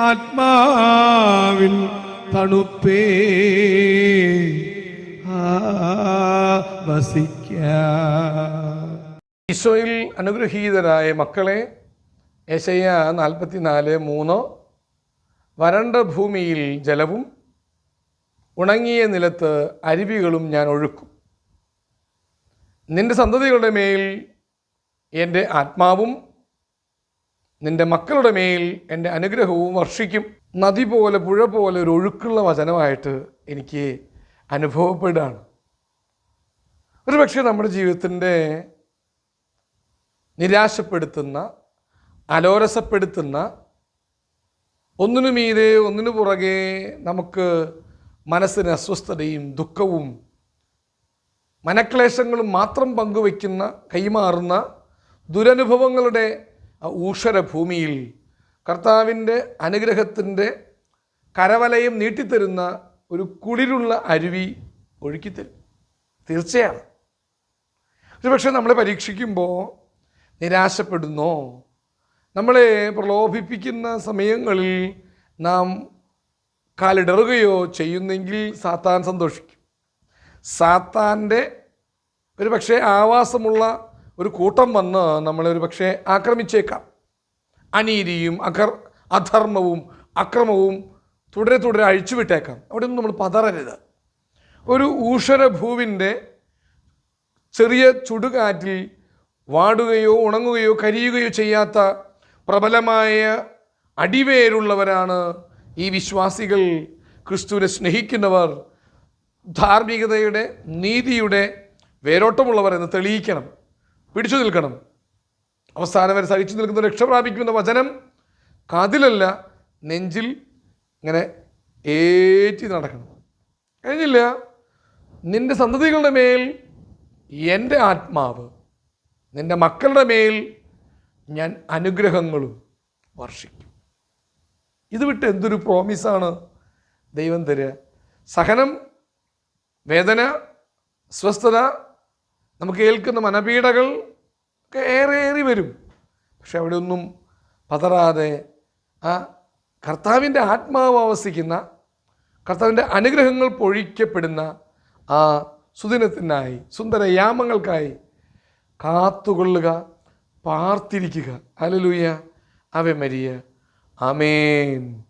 ആത്മാവിൻ തണുപ്പേ. വസിക്ക. ഈശോയിൽ അനുഗ്രഹീതരായ മക്കളെ ഏശയ്യ നാൽപ്പത്തിനാല് മൂന്ന്. വരണ്ട ഭൂമിയിൽ ജലവും ഉണങ്ങിയ നിലത്ത് അരുവികളും ഞാൻ ഒഴുക്കും. നിന്റെ സന്തതികളുടെ മേൽ എന്റെ ആത്മാവും നിന്റെ മക്കളുടെ മേൽ എന്റെ അനുഗ്രഹവും വർഷിക്കും. നദി പോലെ പുഴ പോലെ ഒരു ഒഴുക്കുള്ള വചനമായിട്ട് എനിക്ക് അനുഭവപ്പെടുകയാണ്. ഒരു പക്ഷേ നമ്മുടെ ജീവിതത്തിന്റെ നിരാശപ്പെടുത്തുന്ന അലോരസപ്പെടുത്തുന്ന ഒന്നിനു മീതെ ഒന്നിനു പുറകെ നമുക്ക് മനസ്സിന് അസ്വസ്ഥതയും ദുഃഖവും മനക്ലേശങ്ങളും മാത്രം പങ്കുവയ്ക്കുന്ന കൈമാറുന്ന ദുരനുഭവങ്ങളുടെ ആ ഭൂമിയിൽ കർത്താവിന്റെ അനുഗ്രഹത്തിന്റെ കരവലയം നീട്ടിത്തരുന്ന ഒരു കുളിരുള്ള അരുവി ഒഴുക്കിത്തരും. തീർച്ചയാണ്. ഒരുപക്ഷെ നമ്മളെ പരീക്ഷിക്കുമ്പോൾ നിരാശപ്പെടുന്നോ നമ്മളെ പ്രലോഭിപ്പിക്കുന്ന സമയങ്ങളിൽ നാം കാലിടറുകയോ ചെയ്യുന്നെങ്കിൽ സാത്താൻ സന്തോഷിക്കും. സാത്താന്റെ ഒരു പക്ഷേ ആവാസമുള്ള ഒരു കൂട്ടം വന്ന് നമ്മളെ ഒരു പക്ഷേ ആക്രമിച്ചേക്കാം. അനീതിയും അകർ അധർമ്മവും അക്രമവും തുടരെ തുടരെ അഴിച്ചുവിട്ടേക്കാം. അവിടെ നമ്മൾ പതറരുത്. ഒരു ഊഷരഭൂവിന്റെ ചെറിയ ചുടുകാറ്റിൽ വാടുകയോ ഉണങ്ങുകയോ കരിയുകയോ ചെയ്യാത്ത പ്രബലമായ അടിവേരുള്ളവരാണ് ഈ വിശ്വാസികൾ. ക്രിസ്തുവിനെ സ്നേഹിക്കുന്നവർ ധാർമ്മികതയുടെ നീതിയുടെ വേരോട്ടമുള്ളവർ എന്ന് തെളിയിക്കണം. പിടിച്ചു നിൽക്കണം. അവസാനം വരെ സഹിച്ചു നിൽക്കുന്ന രക്ഷ പ്രാപിക്കുമെന്ന വചനം കാതിലല്ല നെഞ്ചിൽ ഇങ്ങനെ ഏറ്റി നടക്കണം. കഴിഞ്ഞില്ല. നിന്റെ സന്തതികളുടെ മേൽ എന്റെ ആത്മാവ് നിന്റെ മക്കളുടെ മേൽ ഞാൻ അനുഗ്രഹങ്ങളും വർഷിക്കും. ഇത് വിട്ട് എന്തൊരു പ്രോമിസാണ് ദൈവം തരിക. സഹനം വേദന സ്വസ്ഥത നമുക്ക് ഏൽക്കുന്ന മനപീഡകൾ ഒക്കെ ഏറെ ഏറി വരും. പക്ഷെ അവിടെ ഒന്നും പതറാതെ ആ കർത്താവിന്റെ ആത്മാവ് ആവസിക്കുന്ന കർത്താവിന്റെ അനുഗ്രഹങ്ങൾ പൊഴിക്കപ്പെടുന്ന ആ സുദിനത്തിനായി സുന്ദര യാമങ്ങൾക്കായി കാത്തുകൊള്ളുക പാർത്തിരിക്കുക. അലലുയ അവ മരിയ ആമേൻ.